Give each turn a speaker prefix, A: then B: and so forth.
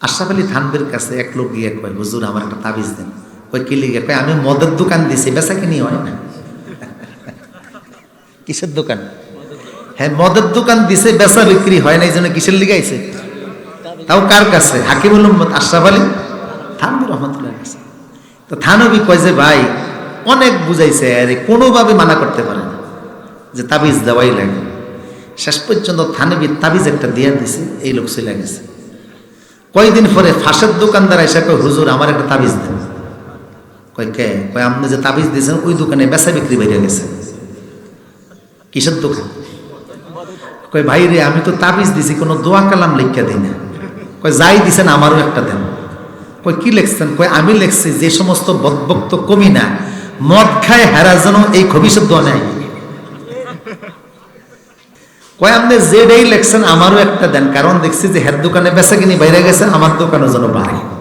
A: আশরাফ আলী থানবের কাছে এক লোক গিয়ে কয়, হুজুর, আমার একটা তাবিজ দেন। কয়, কি লিগে? কয়, আমি মদের দোকান দিছি, বেচা কিনি হয় না। কিসের দোকান? হ্যাঁ মদের দোকান দিছে, বেচা বিক্রি হয় না, এই জন্য কিসের লিগে আইছে? তাও কার কাছে? হাকিমুল উম্মত আশরাফ আলী থানবি রহমতুল্লাহ কাছে। তো থানবি কয় যে, ভাই, অনেক বুঝাইছে, আরে কোনোভাবে মানা করতে পারে না যে তাবিজ দেওয়াই লাগে। শেষ পর্যন্ত থানবি তাবিজ একটা দিয়ে দিছে, এই লোক চলে গেছে। কয়দিন পরে ফাঁসের দোকানদার এসে কয়, হুজুর, আমার একটা তাবিজ দেন। কয়, কে? কয়, আপনি যে তাবিজ দিয়েছেন, ওই দোকানে বেচা বিক্রি বেরিয়ে গেছে। কিসের দোকান? কয়, ভাই রে, আমি তো তাবিজ দিছি, কোনো দোয়া কালাম লিখা দিই না। কয়, যাই দিছেন, আমারও একটা দেন। কয়, কি লিখছেন? কয়, আমি লিখছি, যে সমস্ত বদভক্ত কমি না মদ খায় হেরা যেন এই খবিসের দোয়া নেয় কয়, আপনি যেটাই লেখছেন, আমারও একটা দেন। কারণ দেখছি যে হের দোকানে বেচা কিনি বাইরে গেছে আমার দোকানে যেন বাড়ে।